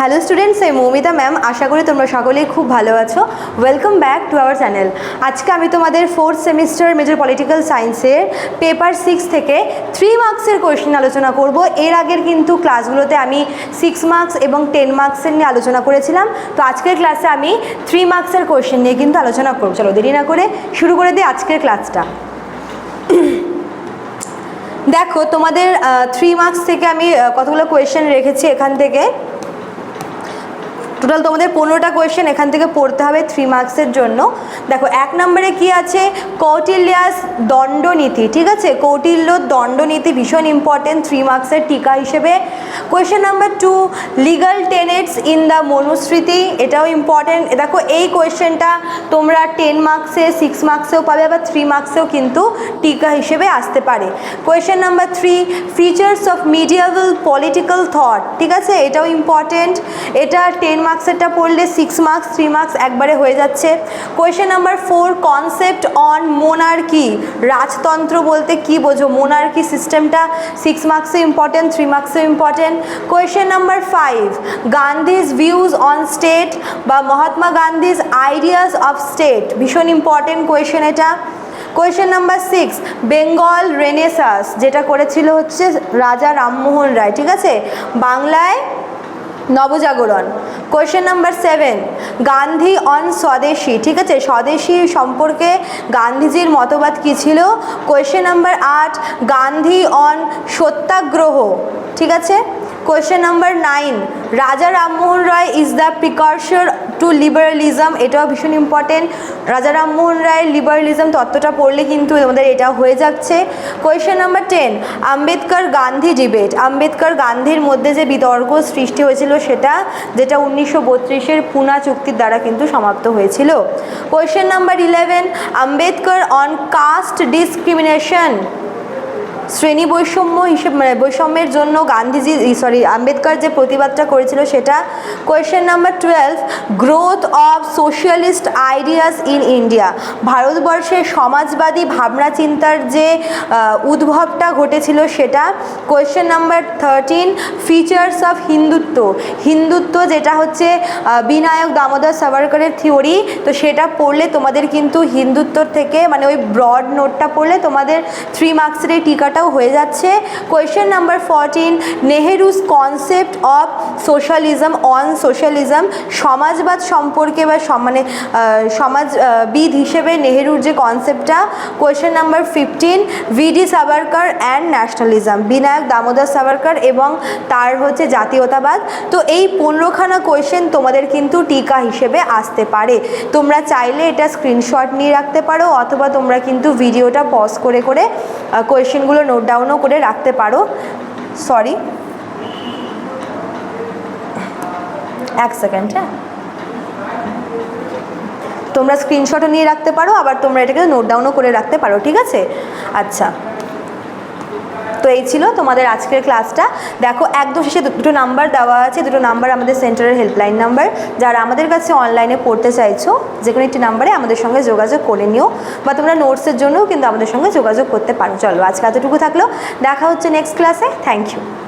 Hello students এই Moumita ma'am আশা করি তোমরা সকলেই খুব ভালো আছো। Welcome back to our channel আজকে আমি তোমাদের ফোর্থ সেমিস্টার মেজর পলিটিক্যাল সায়েন্সের পেপার সিক্স থেকে থ্রি মার্কসের কোয়েশ্চেন আলোচনা করব। এর আগের কিন্তু ক্লাসগুলোতে আমি সিক্স মার্কস এবং টেন মার্কসের নিয়ে আলোচনা করেছিলাম। তো আজকের ক্লাসে আমি থ্রি মার্কসের কোয়েশ্চেন নিয়ে কিন্তু আলোচনা করব। চলো দেরি না করে শুরু করে দিই আজকের ক্লাসটা দেখো তোমাদের থ্রি মার্কস থেকে আমি কতগুলো কোয়েশ্চেন রেখেছি এখান থেকে? টোটাল তোমাদের পনেরোটা কোয়েশ্চেন এখান থেকে পড়তে হবে থ্রি মার্কসের জন্য। দেখো, এক নম্বরে কি আছে? কৌটিল্যাস দণ্ডনীতি, ঠিক আছে? কৌটিল্য দণ্ডনীতি ভীষণ ইম্পর্টেন্ট থ্রি মার্কসের টিকা হিসেবে। Question number two legal tenets in the Manusmriti, এটাও ইম্পর্টেন্ট দেখো, এই কোয়েশ্চেনটা তোমরা টেন মার্কসে সিক্স মার্কসেও পাবে, আবার থ্রি মার্কসেও কিন্তু টিকা হিসেবে আসতে পারে। Question number three features of medieval political thought ঠিক আছে? এটাও ইম্পর্টেন্ট এটা টেন মার্কসেরটা পড়লে সিক্স মার্কস থ্রি মার্কস একবারে হয়ে যাচ্ছে। Question number four concept on monarchy রাজতন্ত্র বলতে কি বোঝো? মোনার্কি সিস্টেমটা সিক্স মার্কসে important three মার্কসে important question number five Gandhi's views on state বা Mahatma Gandhi's ideas of state ভীষণ ইম্পর্টেন্ট কোয়েশ্চেন এটা। Question number six Bengal renaissance যেটা করেছিল হচ্ছে রাজা রামমোহন রায়, ঠিক আছে? বাংলায় নবজাগরণ। Question number seven Gandhi on swadeshi, ঠিক আছে? স্বদেশী সম্পর্কে গান্ধীজির মতবাদ কী ছিল? কোয়েশ্চেন নাম্বার আট, গান্ধী অন সত্যাগ্রহ, ঠিক আছে? Question number nine Raja Rammohan Roy is the precursor to liberalism এটাও ভীষণ ইম্পর্টেন্ট রাজা রামমোহন রায়ের লিবারালিজম তত্ত্বটা পড়লে কিন্তু আমাদের এটা হয়ে যাচ্ছে। Question number ten Ambedkar Gandhi debate Ambedkar গান্ধীর মধ্যে যে বিতর্ক সৃষ্টি হয়েছিল সেটা, যেটা উনিশশো বত্রিশের পুনা চুক্তির দ্বারা কিন্তু সমাপ্ত হয়েছিল। Question number eleven Ambedkar on caste discrimination শ্রেণি বৈষম্য হিসেবে মানে বৈষম্যের জন্য গান্ধীজি সরি আম্বেদকর যে প্রতিবাদটা করেছিল সেটা question number twelve growth of socialist ideas in India ভারতবর্ষে সমাজবাদী ভাবনা চিন্তার যে উদ্ভবটা ঘটেছিল সেটা question number thirteen features of Hindutva. Hindutva যেটা হচ্ছে বিনায়ক দামোদর সাভারকরের থিওরি তো সেটা পড়লে তোমাদের কিন্তু হিন্দুত্বর থেকে মানে ওই ব্রড নোটটা পড়লে তোমাদের থ্রি মার্কসের এই টিকাটাও হয়ে যাচ্ছে। Question number fourteen Nehru's concept of socialism on socialism সমাজবাদ সম্পর্কে বা মানে সমাজবিদ হিসেবে নেহেরুর যে কনসেপ্টটা question number fifteen V D Savarkar and nationalism Vinayak Damodar Savarkar এবং তার হচ্ছে জাতীয়তাবাদ। তো এই পনেরোখানা কোয়েশ্চেন তোমাদের কিন্তু টিকা হিসেবে আসতে পারে। তোমরা চাইলে এটা স্ক্রিনশট নিয়ে রাখতে পারো, অথবা তোমরা কিন্তু ভিডিওটা পজ করে করে কোয়েশ্চেনগুলো নোট ডাউনও করে রাখতে পারো। সরি এক সেকেন্ড হ্যাঁ। তোমরা স্ক্রিনশটও নিয়ে রাখতে পারো, আবার তোমরা এটাকে নোট ডাউনও করে রাখতে পারো, ঠিক আছে? আচ্ছা। তো এই ছিল তোমাদের আজকের ক্লাসটা দেখো, একদম শেষে দুটো নাম্বার দেওয়া আছে। দুটো নাম্বার আমাদের সেন্টারের হেল্পলাইন নাম্বার যারা আমাদের কাছে অনলাইনে পড়তে চাইছো যে কোনো একটি নাম্বারে আমাদের সঙ্গে যোগাযোগ করে নিও, বা তোমরা নোটসের জন্যও কিন্তু আমাদের সঙ্গে যোগাযোগ করতে পারো। চলো, আজকে এতটুকু থাকল। দেখা হচ্ছে নেক্সট ক্লাসে থ্যাংক ইউ